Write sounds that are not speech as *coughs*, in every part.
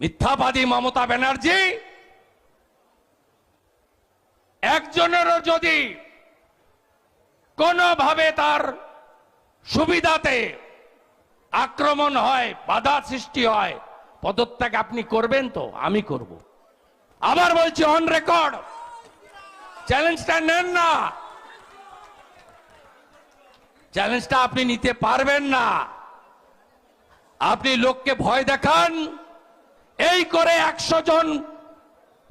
মিথ্যাবাদী মমতা ব্যানার্জি, একজনেরও যদি কোনোভাবে তার সুবিধাতে আক্রমণ হয়, বাধা সৃষ্টি হয়, পদত্যাগ আপনি করবেন তো? আমি করব। আবার বলছি অন রেকর্ড চ্যালেঞ্জটা নেন না। চ্যালেঞ্জটা আপনি নিতে পারবেন না। আপনি লোককে ভয় দেখান। এই করে একশো জন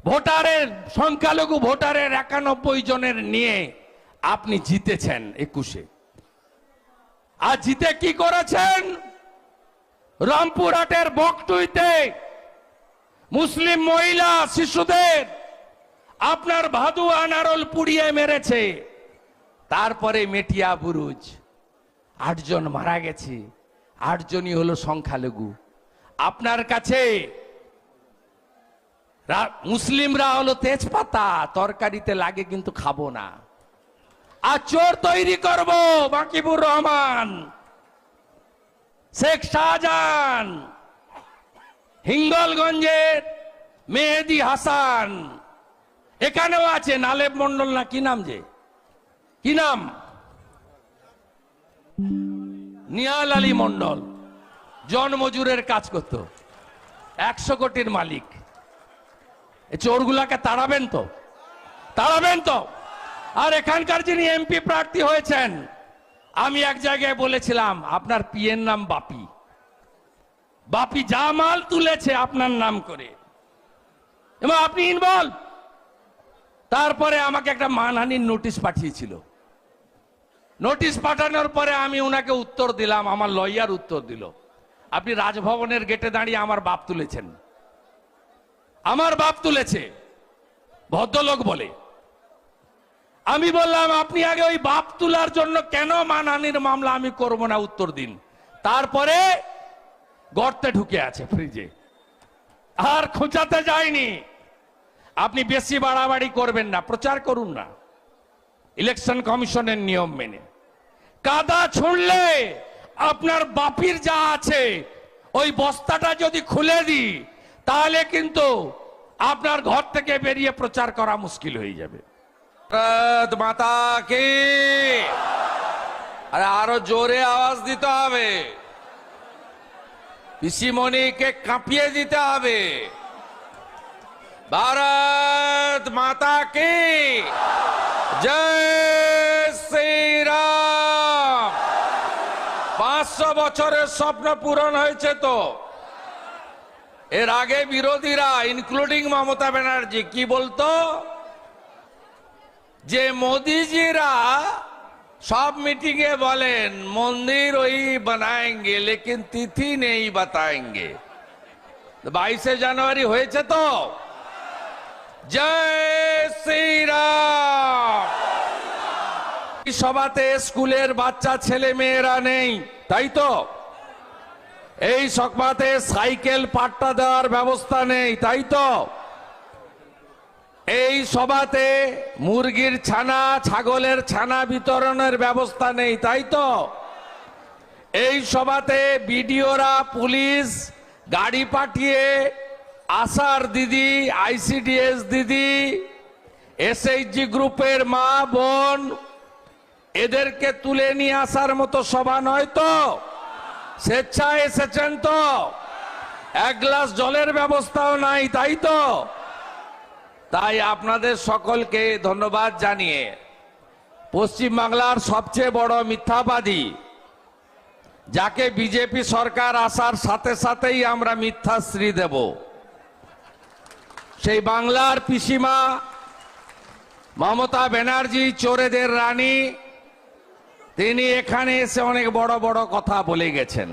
ভোটারের, সংখ্যালঘু ভোটারের একানব্বই জনের নিয়ে আপনি জিতেছেন একুশে। আর জিতে কি করেছেন? রামপুরহাটের বকটুইতে মুসলিম মহিলা, শিশুদের আপনার ভাদু আনারল পুড়িয়ে মেরেছে। তারপরে মেটিয়া বুরুজ। আটজন মারা গেছে। আটজনই হলো সংখ্যালঘু। আপনার কাছে মুসলিমরা হলো তেজপাতা, তরকারিতে লাগে কিন্তু খাব না। আর চোর তৈরি করব, বাকিবুর রহমান। শেখ শাহজাহান, হিঙ্গলগঞ্জের মেহেদি হাসান। এখানেও আছে, নালেব মন্ডল না, কি নাম যে? কি নাম? নিয়াল আলী মন্ডল জন মজুরের কাজ করত। একশো কোটির মালিক। চোরগুলাকে তাড়াবেন তো। তাড়াবেন তো। আর এখানকার যিনি এমপি প্রার্থী হয়েছেন, আমি এক জায়গায় বলেছিলাম, আপনার পিএর নাম বাপি। বাপি যা মাল তুলেছে আপনার নাম করে। এবং আপনি ইনভলভ তারপরে আমাকে একটা মানহানির নোটিশ পাঠিয়েছিল। নোটিশ পাঠানোর পরে আমি ওনাকে উত্তর দিলাম, আমার লয়ার উত্তর দিল। আপনি রাজভবনের গেটে দাঁড়িয়ে আমার বাপ তুলেছেন। আমার বাপ তুলেছে, ভদ্রলোক বলে। আমি বললাম, আপনি আগে ওই বাপ তোলার জন্য কেন মানহানির মামলা আমি করব না উত্তর দিন? তারপরে গর্তে ঢুকে আছে ফ্রিজে আর খোঁচাতে যায়নি। আপনি বেশি বাড়াবাড়ি করবেন না, প্রচার করুন না। ইলেকশন কমিশনের নিয়ম মেনে। কাদা ছুঁড়লে আপনার বাপির যা আছে, ওই বস্তাটা যদি খুলে দিই তাহলে কিন্তু আপনার ঘর থেকে বেরিয়ে প্রচার করা মুশকিল হয়ে যাবে। মাতা কি? আরে আরও জোরে আওয়াজ দিতে হবে। পিসিমণিকে কাঁপিয়ে দিতে হবে। ভারত মাতা কি? জয় শ্রীরাম। পাঁচশো বছরের স্বপ্ন পূরণ হয়েছে তো। এর আগে বিরোধীরা ইনক্লুডিং মমতা ব্যানার্জি, কি বলতো? যে মোদিজিরা সব মিটিং এ বলেন, মন্দির ওই বানায়েঙ্গে, লেকিন তিথি নেই বাতায়েঙ্গে। বাইশে জানুয়ারি হয়েছে তো? জয় শ্রীরাম! সভাতে স্কুলের বাচ্চা, ছেলে, মেয়েরা নেই, তাই তো? এই সভাতে সাইকেল পাট্টা দেওয়ার ব্যবস্থা নেই, তাই তো? এই সভাতে মুরগির ছানা, ছাগলের ছানা বিতরণের ব্যবস্থা নেই, তাই তো? এই সভাতে বিডিওরা, পুলিশ, গাড়ি পাঠিয়ে আসার দিদি, আইসিডিএস দিদি, এসএইচজি গ্রুপের মা, বোন, এদেরকে তুলে নিয়ে আসার মতো সভা নয় তো? স্বেচ্ছায় এসেছেন তো। এক গ্লাস জলের ব্যবস্থাও নাই, তাই তো? তাই আপনাদের সকলকে ধন্যবাদ জানিয়ে পশ্চিমবাংলার সবচেয়ে বড় মিথ্যাবাদী, যাকে বিজেপি সরকার আসার সাথে সাথেই আমরা মিথ্যাশ্রী দেব। সেই বাংলার পিসিমা মমতা ব্যানার্জি, চোরেদের রানী তিনি এখানে এসে অনেক বড় বড় কথা বলে গেছেন।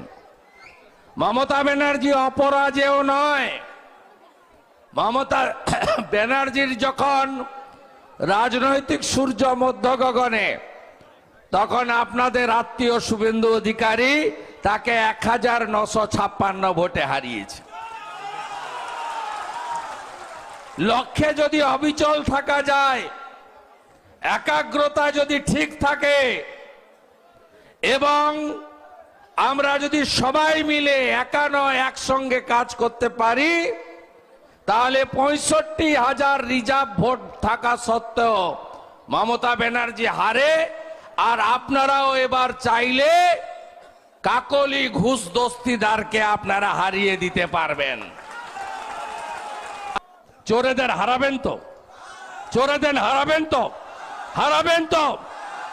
মমতা ব্যানার্জি অপরাজেও নয়। মমতা *coughs* ব্যানার্জির যখন রাজনৈতিক সূর্য মধ্য গগনে তখন আপনাদের আত্মীয় শুভেন্দু অধিকারী তাকে এক হাজার নশো ছাপ্পান্ন ভোটে হারিয়েছে। লক্ষ্যে যদি অবিচল থাকা যায়, একাগ্রতা যদি ঠিক থাকে এবং আমরা যদি সবাই মিলে একা নয়, একসঙ্গে কাজ করতে পারি, তাহলে পঁয়ষট্টি হাজার রিজার্ভ ভোট থাকা সত্ত্বেও মমতা ব্যানার্জি হারে, আর আপনারাও এবার চাইলে কাকলি ঘুষ দস্তিদারকে আপনারা হারিয়ে দিতে পারবেন। চোরেদের হারাবেন তো? চোরেদের হারাবেন তো? হারাবেন তো?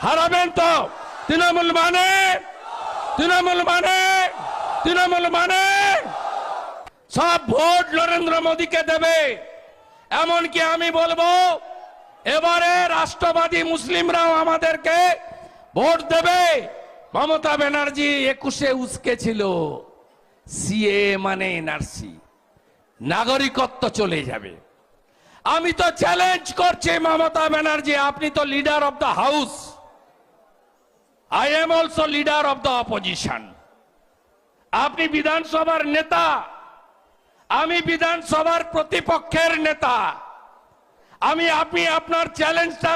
হারাবেন তো? তৃণমূল মানে? তৃণমূল মানে? তৃণমূল মানে? সব ভোট নরেন্দ্র মোদীকে দেবে। এমনকি আমি বলব, এবারে রাষ্ট্রবাদী মুসলিমরাও আমাদেরকে ভোট দেবে। মমতা ব্যানার্জি একুশে উস্কে ছিল। সিএ মানে এনআরসি নাগরিকত্ব চলে যাবে। আমি তো চ্যালেঞ্জ করছি মমতা ব্যানার্জি, আপনি তো leader of the house I am also leader of the opposition আপনি বিধানসভার নেতা, আমি বিধানসভার প্রতিপক্ষের নেতা। আমি, আপনি আপনার চ্যালেঞ্জটা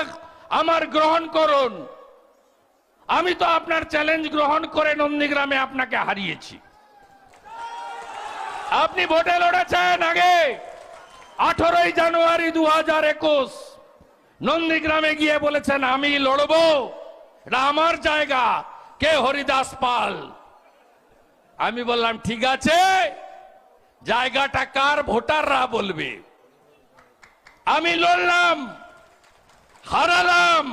আমার গ্রহণ করুন। আমি তো আপনার চ্যালেঞ্জ গ্রহণ করে নন্দীগ্রামে আপনাকে হারিয়েছি। আপনি ভোটে লড়েছেন আগে। আঠারোই জানুয়ারি দু হাজার একুশ, নন্দীগ্রামে গিয়ে বলেছেন, আমি লড়বো। এটা আমার জায়গা। কে হরিদাস পাল? আমি বললাম, ঠিক আছে। জায়গাটা কার? ভোটাররা বলবে। আমি লড়লাম, হারালাম।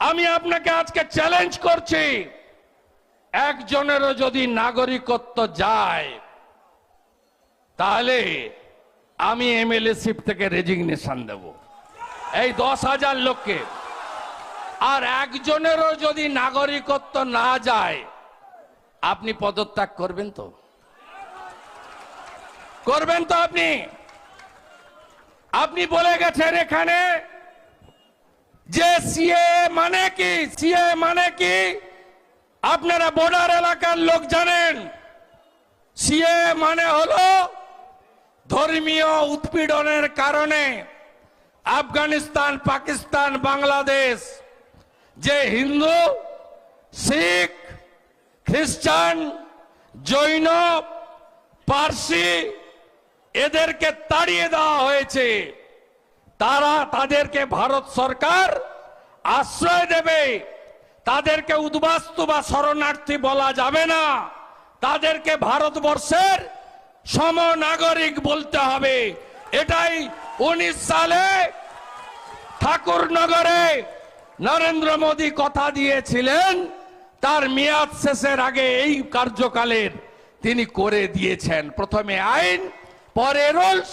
আমি আপনাকে আজকে চ্যালেঞ্জ করছি। একজনেরও যদি নাগরিকত্ব যায়, তাহলে আমি এমএলএ শিপ থেকে রেজিগনেশন দেব। এই দশ হাজার লোককে আর একজনেরও যদি নাগরিকত্ব না যায়, আপনি পদত্যাগ করবেন তো? করবেন তো আপনি? আপনি বলে গেছেন এখানে যে সিএ মানে কি? সিএ মানে কি? আপনারা বর্ডার এলাকার লোক জানেন, সিএ মানে হলো ধর্মীয় উৎপীড়নের কারণে আফগানিস্তান, পাকিস্তান, বাংলাদেশ যে হিন্দু, শিখ, খ্রিস্টান, জৈন, পার্সি এদেরকে তাড়িয়ে দেওয়া হয়েছে। তারা তাদেরকে ভারত সরকার আশ্রয় দেবে। তাদেরকে উদ্বাস্তু বা শরণার্থী বলা যাবে না। তাদেরকে ভারতবর্ষের সমনাগরিক বলতে হবে। এটাই উনিশ সালে ঠাকুরনগরে নরেন্দ্র মোদী কথা দিয়েছিলেন, তার মেয়াদ শেষের আগে এই কার্যকালের তিনি করে দিয়েছেন। প্রথমে আইন, পরে রুলস।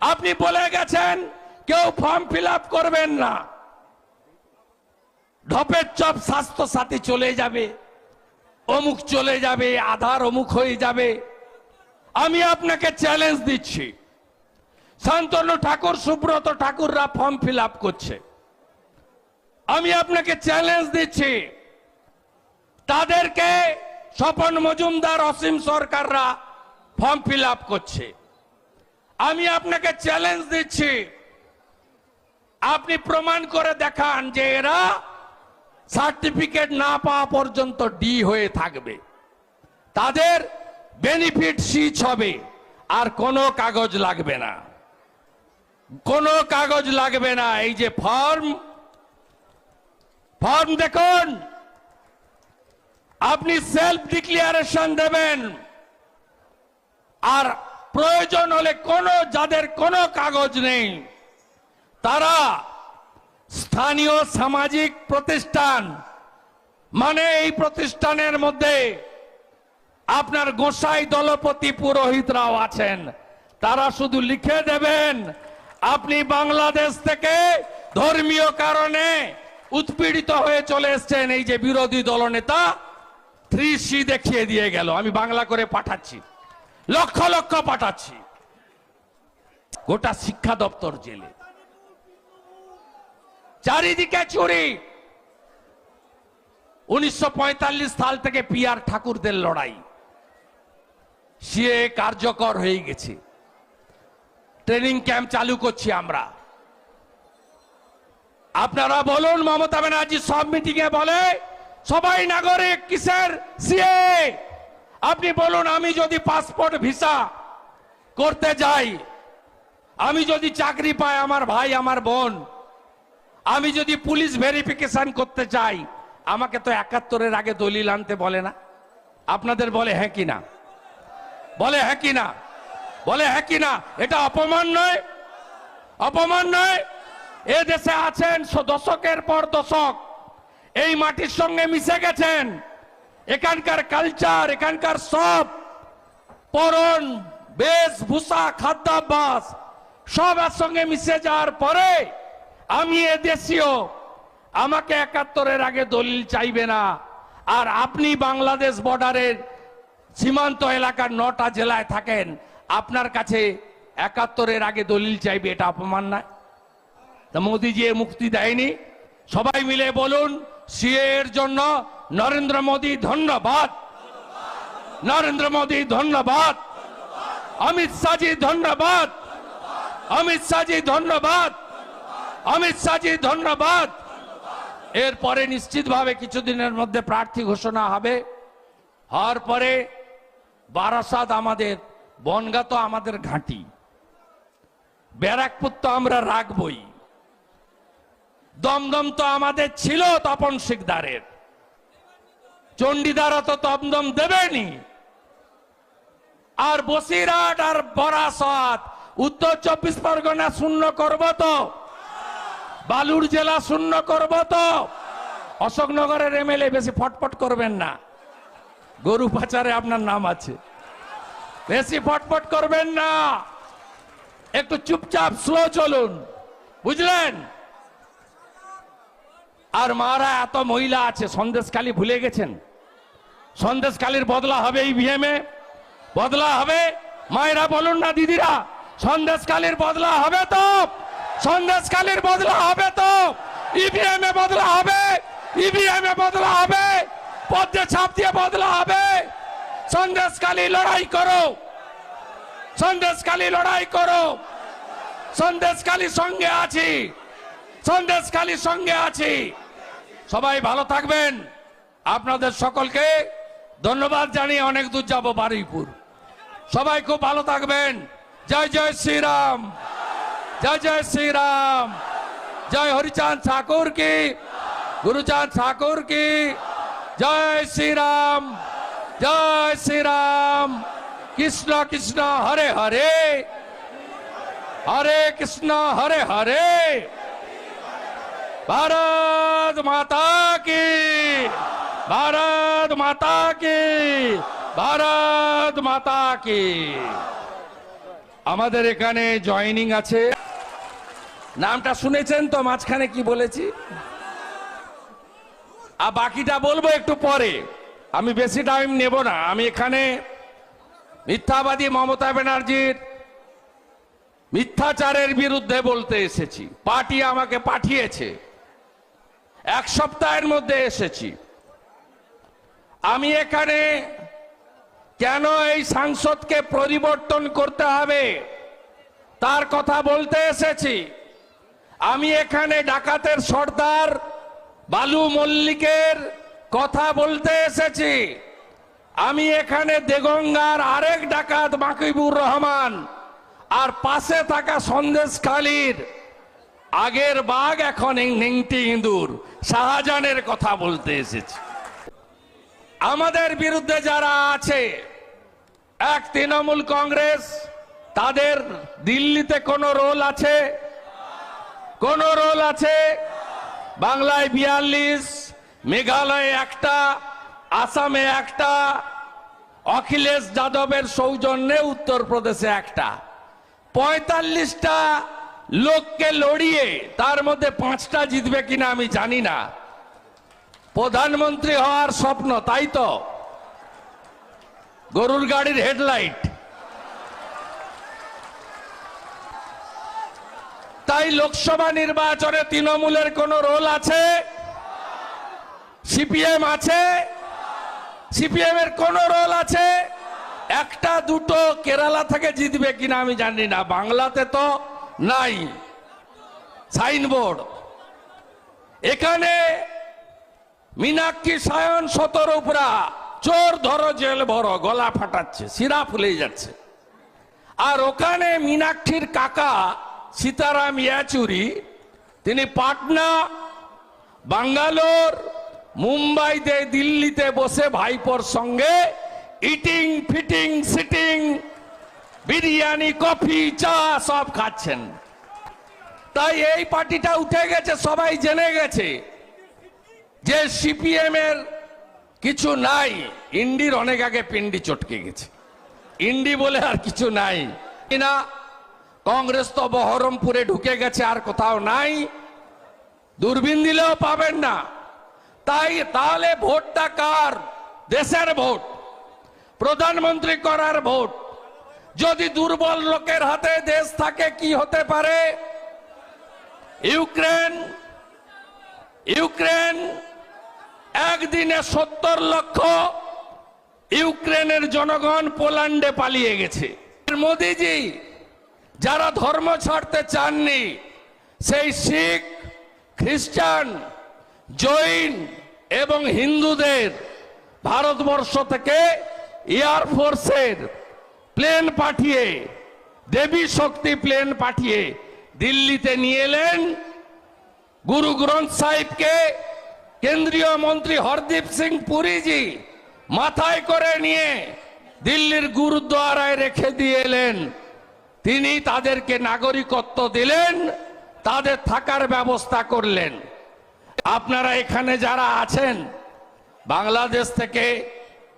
আপনি বলে গেছেন, কেউ ফর্ম ফিল করবেন না। ঢপের চপ স্বাস্থ্য সাথী চলে যাবে, অমুক চলে যাবে, আধার অমুক হয়ে যাবে। আমি আপনাকে চ্যালেঞ্জ দিচ্ছি। শান্তনু ঠাকুর, সুব্রত ঠাকুররা ফর্ম ফিল করছে। আমি আপনাকে চ্যালেঞ্জ দিচ্ছি। তাদেরকে স্বপন মজুমদার অসীম সরকাররা ফর্ম ফিল করছে। আমি আপনাকে চ্যালেঞ্জ দিচ্ছি। আপনি প্রমাণ করে দেখান যে এরা সার্টিফিকেট না পাওয়া পর্যন্ত ডি হয়ে থাকবে। তাদের বেনিফিট সিচ হবে, আর কোনো কাগজ লাগবে না। কোনো কাগজ লাগবে না, এই যে ফর্ম ফর্ম দেখুন। আপনি সেলফ ডিক্লিয়ারেশন দেবেন। আর প্রয়োজন হলে কোনো যাদের কোনো কাগজ নেই, তারা স্থানীয় সামাজিক প্রতিষ্ঠান মানে এই প্রতিষ্ঠানের মধ্যে আপনার গোসাই দলপতি পুরোহিতরাও আছেন। তারা শুধু লিখে দেবেন, আপনি বাংলাদেশ থেকে ধর্মীয় কারণে উৎপীড়িত হয়ে চলে এসছেন এই যে বিরোধী দলনেতা থ্রি সি দেখিয়ে দিয়ে গেল। আমি বাংলা করে পাঠাচ্ছি। লক্ষ লক্ষ পাঠাচ্ছি। গোটা শিক্ষা দপ্তর জেলে। চারিদিকে চুরি। উনিশশো পঁয়তাল্লিশ সাল থেকে পিয়ার ঠাকুরদের লড়াই। সিএ কার্যকর হয়ে গেছে। ট্রেনিং ক্যাম্প চালু করছি আমরা। আপনারা বলুন, মমতা ব্যানার্জি সব মিটিং এ বলে, সবাই নাগরিক কিসের? সিএ। আপনি বলুন, আমি যদি পাসপোর্ট ভিসা করতে যাই, আমি যদি চাকরি পাই আমার ভাই, আমার বোন, আমি যদি পুলিশ ভেরিফিকেশন করতে চাই আমাকে তো একাত্তরের আগে দলিল আনতে বলে না। আপনাদের বলে হ্যাঁ কি না? বলে হ্যাঁ কি না? বলে হ্যাঁ কি না? এটা অপমান নয়। অপমান নয়। এ দেশে আছেন দশকের পর দশক। এই মাটির সঙ্গে মিশে গেছেন। এখানকার কালচার এখানকার সব। পরন বেশভূষা খাদ্যাভ্যাস, সব এর সঙ্গে মিশে যাওয়ার পরে আমি এ দেশীয়। আমাকে একাত্তরের আগে দলিল চাইবে না। আর আপনি বাংলাদেশ বর্ডারের সীমান্ত এলাকার নটা জেলায় থাকেন। আপনার কাছে একাত্তরের আগে দলিল চাইবে, এটা অপমান নয়। তা মোদিজি মুক্তি দেয়নি। সবাই মিলে বলুন সিএ এর জন্য নরেন্দ্র মোদী ধন্যবাদ। নরেন্দ্র মোদী ধন্যবাদ। অমিত শাহজি ধন্যবাদ। অমিত শাহজি ধন্যবাদ। অমিত শাহজি ধন্যবাদ। এরপরে নিশ্চিতভাবে কিছুদিনের মধ্যে প্রার্থী ঘোষণা হবে। হওয়ার পরে বারাসাত আমাদের, বনগা তো আমাদের ঘাঁটি। ব্যারাকপুর তো আমরা রাখবই। দমদম তো আমাদের ছিল তপন শিকদারের। চণ্ডীদারা তো দমদম দেবেনি। আর বসিরহাট আর বরাসত, উত্তর চব্বিশ পরগনা শূন্য করব তো? বালুর জেলা শূন্য করব তো? অশোকনগরের এমএলএ বেশি ফটফট করবেন না। গরু পাচারে আপনার নাম আছে। বেশি ফটফট করবেন না। একটু চুপচাপ স্লো চলুন। বুঝলেন? আর মারা এত মহিলা আছে, সন্দেশখালী ভুলে গেছেন। সন্দেশখালীর বদলা হবে ইভিএম এ বদলা হবে মায়েরা বলুন না দিদিরা, সন্দেশখালীর বদলা হবে তো। সন্দেশখালীর বদলা হবে তো। ইভিএম এ বদলা হবে, ইভিএম এ বদলা হবে, পদ্মে ছাপ দিয়ে বদলা হবে। সন্দেশখালী লড়াই করো। সন্দেশখালী লড়াই করো। সন্দেশখালীর সঙ্গে আছি। সন্দেশখালীর সঙ্গে আছি। সবাই ভালো থাকবেন। আপনাদের সকলকে ধন্যবাদ জানিয়ে অনেক দূর যাব বারুইপুর। সবাই খুব ভালো থাকবেন। জয় জয় শ্রীরাম। জয় জয় শ্রীরাম। জয় হরিচাঁদ ঠাকুর কি? গুরুচাঁদ ঠাকুর কি? জয় শ্রীরাম। জয় শ্রীরাম। কৃষ্ণ কৃষ্ণ, হরে হরে। হরে কৃষ্ণ, হরে হরে। भारत माता की भारत माता की ভারত মাতা কি আমাদের এখানে জয়েনিং আছে নামটা শুনেছেন তো মাঝখানে কি বলেছি আর বাকিটা বলবো একটু পরে আমি বেশি টাইম নেব না আমি এখানে মিথ্যাবাদী মমতা ব্যানার্জির মিথ্যাচারের বিরুদ্ধে বলতে এসেছি পার্টি আমাকে পাঠিয়েছে এক সপ্তাহের মধ্যে এসেছি। আমি এখানে কেন এই সাংসদকে পরিবর্তন করতে হবে তার কথা বলতে এসেছি। আমি এখানে ডাকাতের সর্দার বালু মল্লিকের কথা বলতে এসেছি। আমি এখানে দেগঙ্গার আরেক ডাকাত মাকিবুর রহমান আর পাশে থাকা সন্দেশখালীর আগের বাঘ এখন নেংটি ইঁদুর। শাহজাহানের কথা বলতে এসেছি। আমাদের বিরুদ্ধে যারা আছে, এক তৃণমূল কংগ্রেস, তাদের দিল্লিতে কোনো রোল আছে? কোন রোল আছে? বাংলায় বিয়াল্লিশ, মেঘালয়ে একটা, আসামে একটা, অখিলেশ যাদবের সৌজন্যে উত্তরপ্রদেশে একটা। পঁয়তাল্লিশটা লোককে লড়িয়ে তার মধ্যে পাঁচটা জিতবে কিনা আমি জানি না। প্রধানমন্ত্রী হওয়ার স্বপ্ন, তাই তো? গরুর গাড়ির হেডলাইট। তাই লোকসভা নির্বাচনে তৃণমূলের কোন রোল আছে? সিপিএম আছে? সিপিএম এর কোন রোল আছে? একটা দুটো কেরালা থেকে জিতবে কিনা আমি জানি না। বাংলাতে তো নাই। সাইনবোর্ড। এখানে মীনাক্ষী সায়ন সতরূপরা চোর ধরো জেল ভরো, গলা ফাটাচ্ছে, শিরা ফুলে যাচ্ছে। আর ওখানে মীনাক্ষীর কাকা সীতারাম ইয়াচুরি, তিনি পাটনা, বাঙ্গালোর, মুম্বাইতে, দিল্লিতে বসে ভাইপোর সঙ্গে eating fitting sitting biryani, coffee, চা সব খাচ্ছেন। তাই এই পার্টিটা উঠে গেছে, সবাই জেনে গেছে যে সিপিএম এর কিছু নাই। ইন্ডির অনেক আগে পিন্ডি চটকে গেছে। ইন্ডি বলে আর কিছু নাই। না, কংগ্রেস তো বহরমপুরে ঢুকে গেছে, আর কোথাও নাই। দূরবীন দিলেও পাবেন না। তাই তাহলে ভোটটা কার? দেশের ভোট, প্রধানমন্ত্রী করার ভোট। যদি দুর্বল লোকের হাতে দেশ থাকে, কি হতে পারে? ইউক্রেন ইউক্রেন, একদিনে সত্তর লক্ষ ইউক্রেনের জনগণ পোল্যান্ডে পালিয়ে গেছে। মোদিজি, যারা ধর্ম ছাড়তে চাননি, সেই শিখ, খ্রিস্টান, জৈন এবং হিন্দুদের ভারতবর্ষ থেকে এয়ারফোর্সের প্লেন পাঠিয়ে, দেবী শক্তি প্লেন পাঠিয়ে দিল্লিতে নিয়ে এলেন গুরু গ্রন্থ সাহিবকে। কেন্দ্রীয় মন্ত্রী হরদীপ সিং পুরীজি মাথায় করে নিয়ে দিল্লির গুরুদ্বারায় রেখে দিয়ে এলেন। তিনি তাদেরকে নাগরিকত্ব দিলেন, তাদের থাকার ব্যবস্থা করলেন। আপনারা এখানে যারা আছেন, বাংলাদেশ থেকে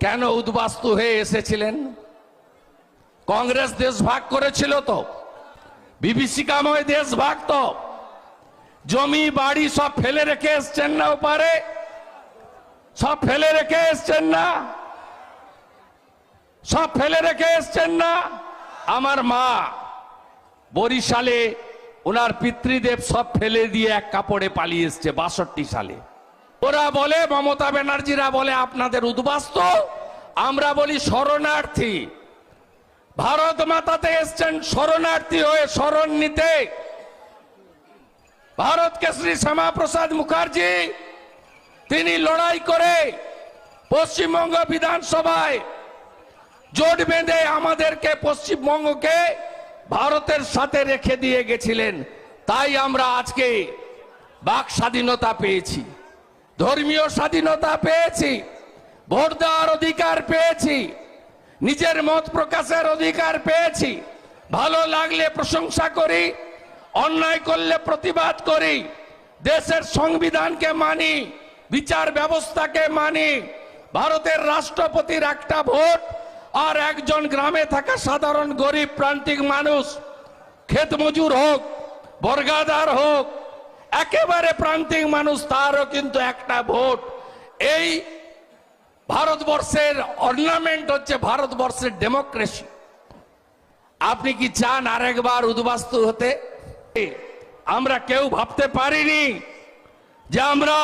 কেন উদ্বাস্তু হয়ে এসেছিলেন? কংগ্রেস দেশ ভাগ করেছিল তো বিভীষিকাময় দেশ ভাগ তো, জমি, বাড়ি সব ফেলে রেখে এসছেন না ওপারে? সব ফেলে রেখে এসছেন না? সব ফেলে রেখে এসছেন না? আমার মা বরিশালে ওনার পিতৃদেব সব ফেলে দিয়ে এক কাপড়ে পালিয়ে এসছে বাষট্টি সালে। ওরা বলে, মমতা ব্যানার্জিরা বলে, আপনাদের উদ্বাস্ত, আমরা বলি শরণার্থী। ভারত মাতাতে এসছেন শরণার্থী হয়ে শরণ নিতে। ভারত কেশরী শ্যামা প্রসাদ মুখার্জি, তিনি লড়াই করে পশ্চিমবঙ্গ বিধানসভায় জোট বেঁধে আমাদেরকে পশ্চিমবঙ্গকে ভারতের সাথে রেখে দিয়ে গেছিলেন। তাই আমরা আজকে বাক স্বাধীনতা পেয়েছি, ধর্মীয় স্বাধীনতা পেয়েছি, ভোট দেওয়ার অধিকার পেয়েছি নিজের মত প্রকাশের অধিকার পেয়েছি। ভালো লাগলে প্রশংসা করি, অন্যায় করলে প্রতিবাদ করি। দেশের সংবিধানকে মানি, বিচার ব্যবস্থাকে মানি, ভারতের রাষ্ট্রপতির একটা ভোট আর একজন গ্রামে থাকা সাধারণ গরিব প্রান্তিক মানুষ, ক্ষেত মজুর হোক বর্গাদার হোক, একেবারে প্রান্তিক মানুষ, তারও কিন্তু একটা ভোট। এই ভারতবর্ষের অর্নামেন্ট হচ্ছে ভারতবর্ষের ডেমোক্রেসি আপনি কি চান আরেকবার উদ্বাস্তু হতে? আমরা কেউ ভাবতে পারিনি যে আমরা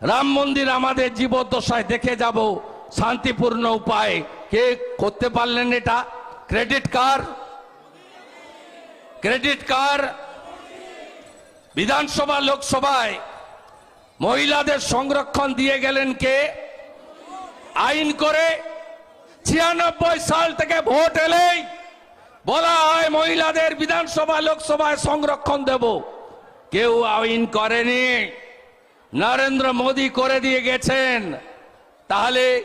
রাম মন্দির আমাদের জীবদ্দশায় দেখে যাব। শান্তিপূর্ণ উপায়। কে করতে পারলেন এটা? Credit card? Credit card? Vidhan Sabha, লোকসভায় মহিলাদের সংরক্ষণ দিয়ে গেলেন কে? আইন করে ছিয়ানব্বই সাল থেকে ভোট এলেই বলা হয় মহিলাদের বিধানসভা, লোকসভায় সংরক্ষণ দেব। কেউ আইন করেনি। নরেন্দ্র মোদী করে দিয়ে গেছেন। তাহলে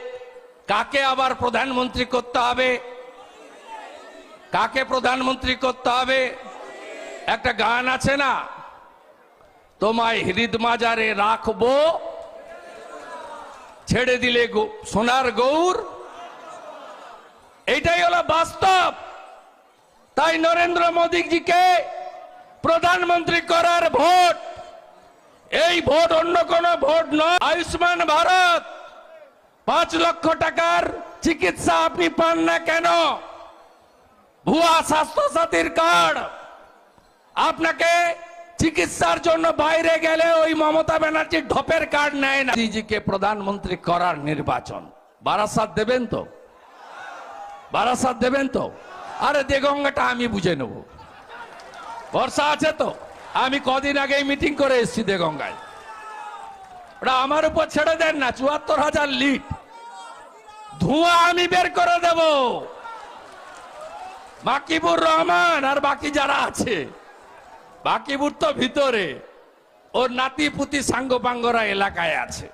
কাকে আবার প্রধানমন্ত্রী করতে হবে? কাকে প্রধানমন্ত্রী করতে হবে? একটা গান আছে না? তোমায় হৃদ মাজারে রাখব ছেড়ে দিলে সোনার গৌর। এটাই হলো বাস্তব। তাই নরেন্দ্র মোদীজিকে প্রধানমন্ত্রী করার ভোট। এই ভোট অন্য কোন ভোট নয়। আয়ুষ্মান ভারত, পাঁচ লক্ষ টাকার চিকিৎসা আপনি পান না কেন? ভুয়া স্বাস্থ্য সাথীর কার্ড। আপনাকে চিকিৎসার জন্য বাইরে গেলে ওই মমতা ব্যানার্জি ঢপের কার্ড নেয় না। দিদিকে প্রধানমন্ত্রী করার নির্বাচন। বারাসাত দেবেন তো? বারাসাত দেবেন তো? আরে দেগঙ্গাটা আমি বুঝে নেব। ভরসা আছে তো? আমি কদিন আগেই মিটিং করে এসেছি দেগঙ্গায়। ওটা আমার উপর ছেড়ে দেন না, চুয়াত্তর হাজার লিট ধোঁয়া আমি বের করে দেব। বাকিবুর রহমান আর বাকি যারা আছে। বাকিবুর তো ভিতরে। ওর নাতি পুতি সাঙ্গপাঙ্গরা এলাকায় আছে।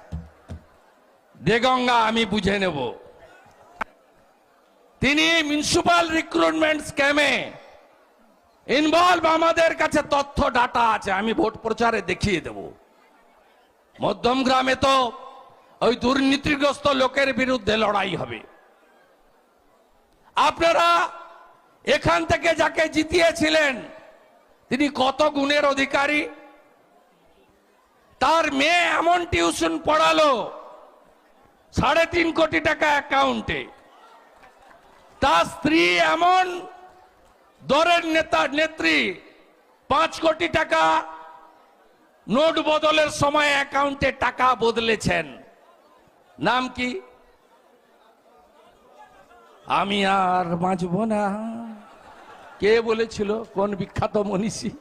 দেগঙ্গা আমি বুঝে নেব। তিনি মিউনিসিপাল রিক্রুটমেন্ট স্ক্যামে ইনভলভ আমাদের কাছে তথ্য ডাটা আছে, আমি ভোট প্রচারে দেখিয়ে দেব। মধ্যম গ্রামে তো ওই দুর্নীতিগ্রস্ত লোকের বিরুদ্ধে লড়াই হবে। আপনারা এখান থেকে যাকে জিতিয়েছিলেন তিনি কত গুণের অধিকারী? তার মেয়ে এমন টিউশন পড়ালো সাড়ে তিন কোটি টাকা অ্যাকাউন্টে। তার স্ত্রী এমন দরের নেতা, নেত্রী, পাঁচ কোটি টাকা নোট বদলের সময় অ্যাকাউন্টে টাকা বদলেছেন। নাম কি? আমি আর বাঁচব না। কে বলেছিল কোন বিখ্যাত মনীষী?